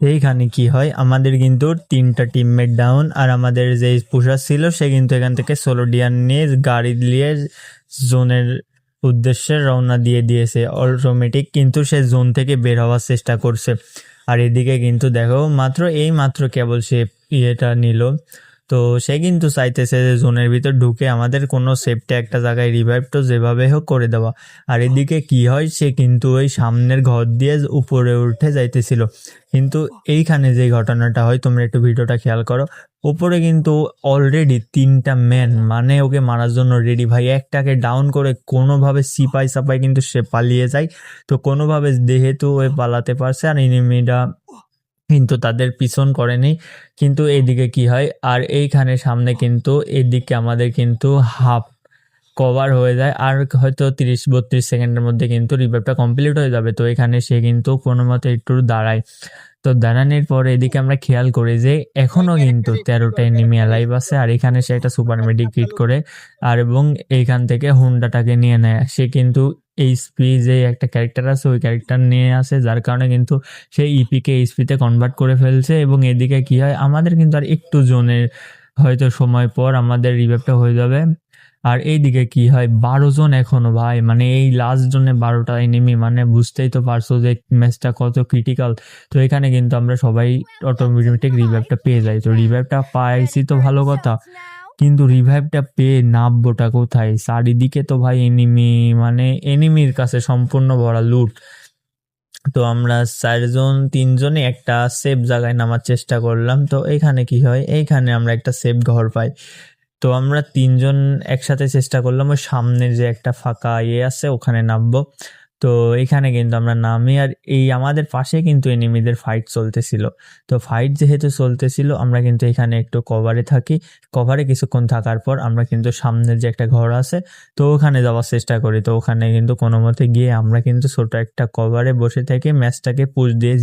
এইখানে কি হয়? আমাদের কিন্তু তিনটা টিমমেট ডাউন আর আমাদের যে পোশাক ছিল, সে কিন্তু এখান থেকে সোলো ডিয়ার নিয়ে গাড়ি নিয়ে জোনের উদ্দেশ্যে রওনা দিয়ে দিয়েছে। অটোমেটিক কিন্তু সে জোন থেকে বের হওয়ার চেষ্টা করছে। আর এদিকে কিন্তু দেখো, মাত্র এই মাত্র কেবল সে ইয়েটা নিল। তো সে কিন্তু চাইতেছে যে জোনের ভিতর ঢুকে আমাদের কোনো সেফটি একটা জায়গায় রিভাইভ তো যেভাবে হোক করে দেওয়া। আর এদিকে কি হয়, সে কিন্তু ওই সামনের ঘর দিয়ে উপরে উঠে যাইতেছিল। কিন্তু এইখানে যে ঘটনাটা হয়, তোমরা একটু ভিডিওটা খেয়াল করো। উপরে কিন্তু অলরেডি তিনটা ম্যান মানে ওকে মারার জন্য রেডি ভাই, একটাকে ডাউন করে কোনোভাবে সিপাই সাপাই কিন্তু সে পালিয়ে যায়। তো কোনোভাবে যেহেতু ওই পালাতে পারছে, আর এনিমিটা কিন্তু তাদের পিছন করেনি। কিন্তু এইদিকে কি হয়? আর এইখানে সামনে কিন্তু এদিকে আমাদের কিন্তু হাফ কভার হয়ে যায়। আর হয়তো তিরিশ বত্রিশ সেকেন্ডের মধ্যে কিন্তু রিভাইভটা কমপ্লিট হয়ে যাবে। তো এখানে সে কিন্তু কোনো মতে একটু দাঁড়ায়। তো দাঁড়ানোর পরে এদিকে আমরা খেয়াল করি যে এখনও কিন্তু তেরোটা এনিমি অ্যালাইভ আছে। আর এখানে সে একটা সুপার মেডিক করে। আর এবং এইখান থেকে হুন্ডাটাকে নিয়ে নেয়। সে কিন্তু এইচপি যে একটা ক্যারেক্টার আছে, ওই ক্যারেক্টার নিয়ে আসে, যার কারণে কিন্তু সেই ইপিকে এইচপিতে কনভার্ট করে ফেলছে এবং এদিকে কি হয়, আমাদের কিন্তু আর একটু জোনের হয়তো সময় পর আমাদের রিভাইভটা হয়ে যাবে। আর এইদিকে কি হয়, বারো জন এখনও ভাই মানে এই লাস্ট জনে বারোটা এনিমি মানে বুঝতেই তো পারছ যে ম্যাচটা কত ক্রিটিক্যাল তো এখানে কিন্তু আমরা সবাই অটোমেটিক রিভাইভটা পেয়ে যাই। তো রিভাইভটা পাইছি তো ভালো কথা। কিন্তু রিভাইভটা পেয়ে নামবোটা কোথায়? চারিদিকে তো ভাই এনিমি মানে এনিমির কাছে সম্পূর্ণ ভরা লুট তো আমরা চারজন তিনজনে একটা সেফ জায়গায় নামার চেষ্টা করলাম। তো এখানে কি হয়? এইখানে আমরা একটা সেফ ঘর পাই। তো আমরা তিনজন একসাথে চেষ্টা করলাম। ওই সামনের যে একটা ফাঁকা ইয়ে আছে, ওখানে নামবো। তো এখানে কিন্তু আমরা নামি আর এই আমাদের পাশে কিন্তু এনিমিদের ফাইট চলতেছিল। তো ফাইট যেহেতু চলতেছিল, আমরা কিন্তু এখানে একটু কভারে থাকি। কভারে কিছুক্ষণ থাকার পর আমরা কিন্তু সামনের যে একটা ঘর আছে, তো ওখানে যাওয়ার চেষ্টা করি। তো ওখানে কিন্তু কোনো মতে গিয়ে আমরা কিন্তু ছোটো একটা কভারে বসে থেকে ম্যাচটাকে পুশ দিয়ে